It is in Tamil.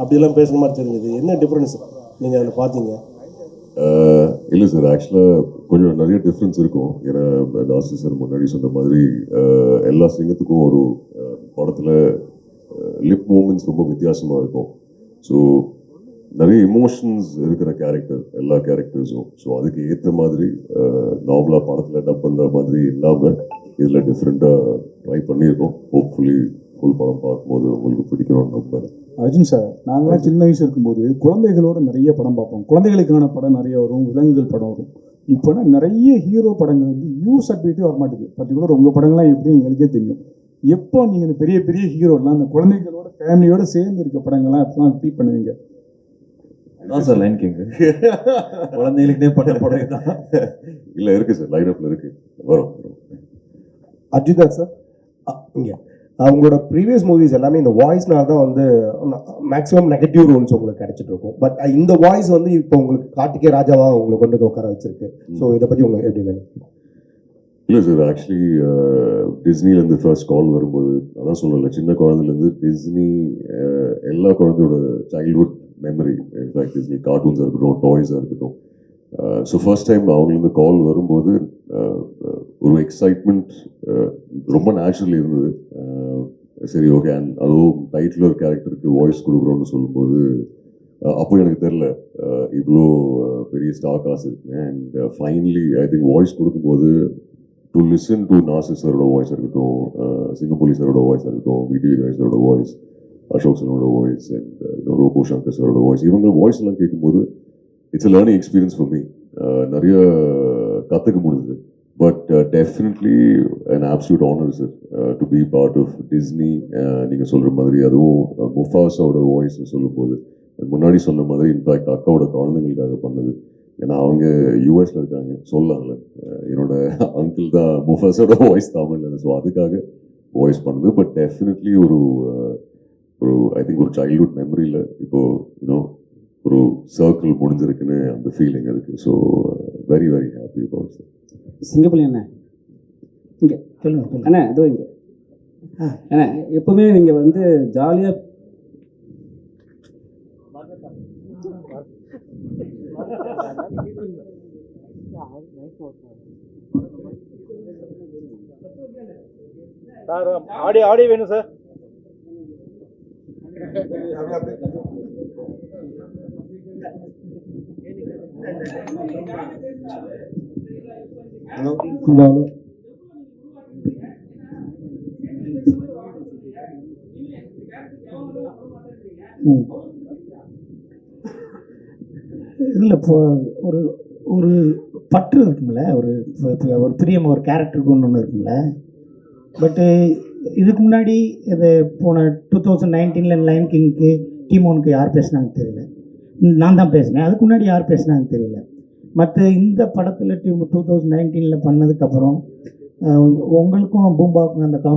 அப்படியெல்லாம் பேசுகிற மாதிரி தெரிஞ்சது. என்ன டிஃப்ரென்ஸ் நீங்கள் அதில் பார்த்தீங்க? இல்லை சார் ஆக்சுவலாக கொஞ்சம் நிறைய டிஃப்ரென்ஸ் இருக்கும். ஏன்னா நாசர் சார் முன்னாடி சொன்ன மாதிரி எல்லா சிங்கத்துக்கும் ஒரு படத்தில் லிப் மூமெண்ட்ஸ் ரொம்ப வித்தியாசமாக இருக்கும். ஸோ நிறைய இமோஷன்ஸ் இருக்கிற கேரக்டர் எல்லா கேரக்டர்ஸும் ஸோ அதுக்கு ஏற்ற மாதிரி நார்மலாக படத்தில் டப் பண்ணுற மாதிரி இல்லாமல் இதில் டிஃப்ரெண்ட்டாக ட்ரை பண்ணியிருக்கோம். ஹோப்ஃபுல்லி ஃபுல் படம் பார்க்கும்போது உங்களுக்கு பிடிக்கணும்னு நம்புறேன். அர்ஜுன் சார் நாங்களாம் சின்ன வயசு இருக்கும்போது குழந்தைகளோட நிறைய படம் பார்ப்போம். குழந்தைகளுக்கான படம் நிறைய வரும் விலங்குகள் படம் வரும். இப்போனா நிறைய ஹீரோ படங்கள் வந்து யூ சர்டிஃபிகேட்டே வர மாட்டேங்குது பர்டிகுலர் உங்கள் படங்கள்லாம் எப்படி எங்களுக்கே தெரியும். எப்போ நீங்கள் இந்த பெரிய பெரிய ஹீரோலாம் அந்த குழந்தைகளோட ஃபேமிலியோட சேர்ந்து இருக்க படங்கள்லாம் எப்பலாம் ரிப்பீட் பண்ணுவீங்க? அதான் சார் லைன் கிங் குழந்தைகளுக்குனே பண்ண படம் தான். இல்லை இருக்குது சார் லைனப்பில் இருக்குது வரும் வரும். அர்ஜுதா சார் இங்கே. அவங்களோட ப்ரீவியஸ் மூவிஸ் எல்லாமே இந்த வாய்ஸ்னால தான் வந்து மேக்ஸிமம் நெகட்டிவ் ரோல்ஸ் உங்களுக்கு கிடைச்சிட்டு இருக்கும். பட் இந்த வாய்ஸ் வந்து இப்போ உங்களுக்கு கார்த்திகே ராஜாவா உங்களுக்கு கொண்டு உட்கார வச்சிருக்கு. ஸோ இதை பற்றி உங்களுக்கு எப்படி நினைக்கிறீங்க? இல்லை சார் ஆக்சுவலி டிஸ்னிலேருந்து ஃபர்ஸ்ட் கால் வரும்போது அதான் சொல்லல சின்ன குழந்தைலேருந்து டிஸ்னி எல்லா குழந்தையோட childhood memory in fact Disney கார்ட்டூன்ஸாக இருக்கட்டும் டாய்ஸாக இருக்கட்டும். ஸோ ஃபர்ஸ்ட் டைம் அவங்கலேருந்து கால் வரும்போது ஒரு எக்ஸைட்மெண்ட் ரொம்ப நேச்சுரல் இருந்தது. சரி ஓகே அண்ட் அதுவும் டைட்டில் ஒரு கேரக்டருக்கு வாய்ஸ் கொடுக்குறோன்னு சொல்லும்போது அப்போ எனக்கு தெரில இவ்வளோ பெரிய ஸ்டார் காசு இருக்கு. And finally I think voice கொடுக்கும்போது டு லிசன் டு நாசிர் சாரோட வாய்ஸ் இருக்கட்டும் சிங்கப்பூலி சாரோட வாய்ஸ் இருக்கட்டும் விடி கணேஷ் சாரோட வாய்ஸ் அசோக் சரோட வாய்ஸ் அண்ட் ரோபோ சங்கர் சாரோட வாய்ஸ் இவங்க வாய்ஸ் எல்லாம் கேட்கும்போது it's a learning experience for me நிறைய கற்றுக்க முடியுது but definitely an absolute honour sir to be part of Disney நீங்கள் சொல்கிற மாதிரி அதுவும் uh, முஃபாஸோட வாய்ஸ் சொல்லும்போது முன்னாடி சொன்ன மாதிரி இன்ஃபேக்ட் அக்காவோட குழந்தைங்களுக்காக பண்ணது. ஏன்னா அவங்க யூஎஸில் இருக்காங்க. சொல்லலாம்ல uh, என்னோட அங்கிள் தான் முஃபாஸோட வாய்ஸ் தமிழ்ல. ஸோ அதுக்காக வாய்ஸ் பண்ணுது. பட் டெஃபினெட்லி ஒரு uh, ஒரு ஐ திங்க் ஒரு சைல்ட்ஹுட் மெமரியில் இப்போ யூனோ ஒரு சர்க்கிள் முடிஞ்சிருக்குன்னு அந்த ஃபீலிங் இருக்கு. So very very happy about sir Singappalli அண்ணா இங்கே சொல்லுங்க அண்ணா இதோ இங்கே. அண்ணா எப்பவுமே நீங்கள் வந்து ஜாலியாக சார் ஆடியோ ஆடியோ வேணும் சார் Hmm. இல்லை இப்போ ஒரு ஒரு பற்று இருக்கும்ல ஒரு ஒரு பிரியம் ஒரு கேரக்டருக்கு ஒன்று ஒன்று இருக்கும்ல. பட்டு இதுக்கு முன்னாடி இது போன டூ தௌசண்ட் நைன்டீனில் லைன் கிங்க்கு டீமோனுக்கு யார் பேசினாங்க தெரியல. நான் தான் பேசினேன். அதுக்கு முன்னாடி யார் பேசுனாங்கன்னு தெரியல. மற்ற இந்த படத்தில் டூ டூ தௌசண்ட் நைன்டீனில் பண்ணதுக்கப்புறம் உங்களுக்கும் பூம்பாவுக்கும் அந்த காம்